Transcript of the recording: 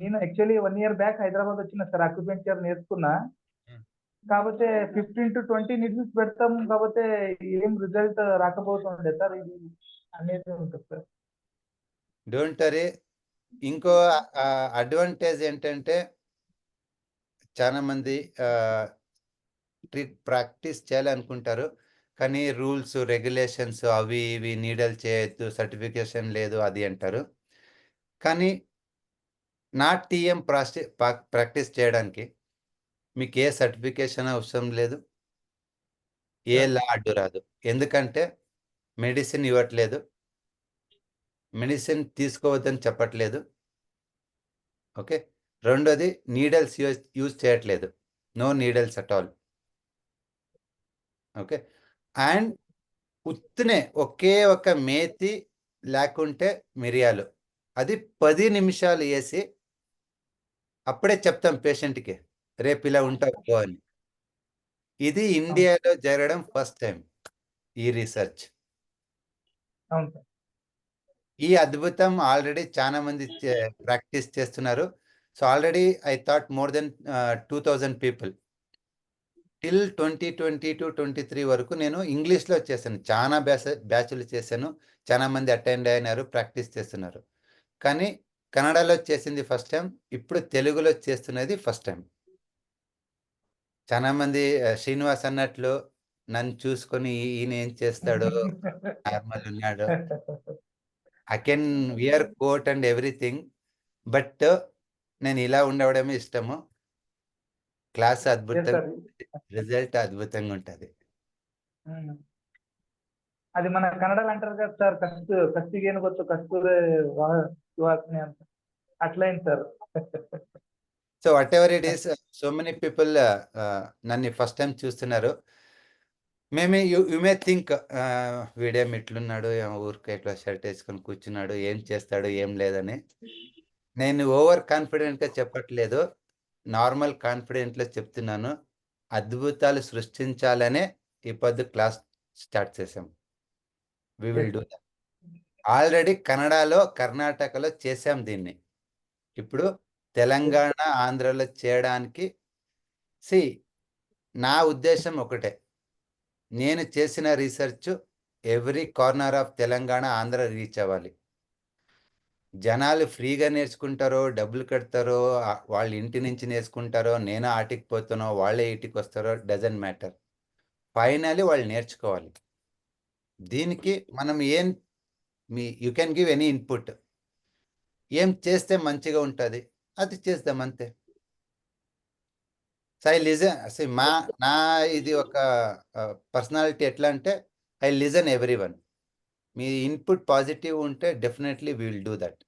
నేను actually one year back Hyderabad వచ్చిన sir acupuncture నేర్చుకున్నా. Hmm. కాకపోతే ఫిఫ్టీన్ టు ట్వంటీ నిడ్స్ పెడతాం కాకపోతే ఏం రిజల్ట్ రాకపోతుండే సార్ ఇది అనేది ఉంటుంది సార్. డోంట్ వరీ ఇంకో అడ్వాంటేజ్ ఏంటంటే చాలా మంది ట్రీట్ ప్రాక్టీస్ చేయాలనుకుంటారు. కానీ రూల్స్ రెగ్యులేషన్స్ అవి ఇవి నీడల్ చేయొద్దు సర్టిఫికేషన్ లేదు అది అంటారు. కానీ నా టీఎం ప్రాస్టి ప్రాక్టీస్ చేయడానికి మీకు ఏ సర్టిఫికేషన్ అవసరం లేదు. ఏ లా అడ్డు రాదు. ఎందుకంటే మెడిసిన్ ఇవ్వట్లేదు. మెడిసిన్ తీసుకోవద్దని చెప్పట్లేదు. ఓకే? రెండోది నీడల్స్ యూజ్ యూజ్ చేయట్లేదు. No needles at all. Okay? And ఉత్తునే ఒకే ఒక మేతి లేకుంటే మిరియాలు. అది పది నిమిషాలు వేసి అప్పుడే చెప్తాం పేషెంట్కి రేపు ఇలా ఉంటావు అని. ఇది ఇండియాలో జరగడం ఫస్ట్ టైం ఈ రీసెర్చ్. ఈ అద్భుతం ఆల్రెడీ చాలా మంది ప్రాక్టీస్ చేస్తున్నారు. So already I thought more then two thousand people. Till twenty twenty two twenty three వరకు నేను ఇంగ్లీష్లో చేశాను. చాలా బ్యాచ్ బ్యాచ్లు చేశాను. చాలా మంది అటెండ్ అయినారు ప్రాక్టీస్ చేస్తున్నారు. కానీ కన్నడలో చేసింది ఫస్ట్ టైం ఇప్పుడు తెలుగులో చేస్తున్నది ఫస్ట్ టైం చాలా మంది శ్రీనివాస్ అన్నట్లు నన్ను చూసుకొని ఈయన ఏం చేస్తాడు నార్మల్ ఉన్నాడు. I can wear coat and everything but నేను ఇలా ఉండవడమే ఇష్టము. క్లాస్ అద్భుతం రిజల్ట్ అద్భుతంగా ఉంటుంది. అది మన కన్నడలు అంటారు కదా సార్ కస్తు కస్తు ఏనుగొచ్చు కస్తూరే వాటిని అంత sir so whatever it is so many people నన్ను ఫస్ట్ టైం చూస్తున్నారు. మేమే you you may think uh, వీడేం ఇట్లున్నాడు ఊరికి ఎట్లా షర్ట్ వేసుకొని కూర్చున్నాడు ఏం చేస్తాడు ఏం లేదని. నేను ఓవర్ కాన్ఫిడెంట్గా చెప్పట్లేదు. నార్మల్ కాన్ఫిడెంట్లో చెప్తున్నాను. అద్భుతాలు సృష్టించాలనే ఈ పొద్దు క్లాస్ స్టార్ట్ చేసాం we will do that already కన్నడలో కర్ణాటకలో చేసాం దీన్ని. ఇప్పుడు తెలంగాణ ఆంధ్రలో చేయడానికి సి నా ఉద్దేశం ఒకటే. నేను చేసిన research every corner of Telangana Andhra reach అవ్వాలి. జనాలు ఫ్రీగా నేర్చుకుంటారో డబ్బులు కడతారో వాళ్ళ ఇంటి నుంచి నేర్చుకుంటారో నేను ఆటికి పోతానో వాళ్ళే ఇటుకి వస్తారో డజంట్ మ్యాటర్. ఫైనలీ వాళ్ళు నేర్చుకోవాలి. దీనికి మనం ఏం మీ you can give any input ఏం చేస్తే మంచిగా ఉంటుంది? అది చేద్దాం అంతే. సో ఐ లిజన్ అసలు మా నా ఇది ఒక పర్సనాలిటీ ఎట్లా అంటే ఐ లిజన్ ఎవ్రీ వన్ మీ ఇన్పుట్ పాజిటివ్ ఉంటే డెఫినెట్లీ విల్ డూ దట్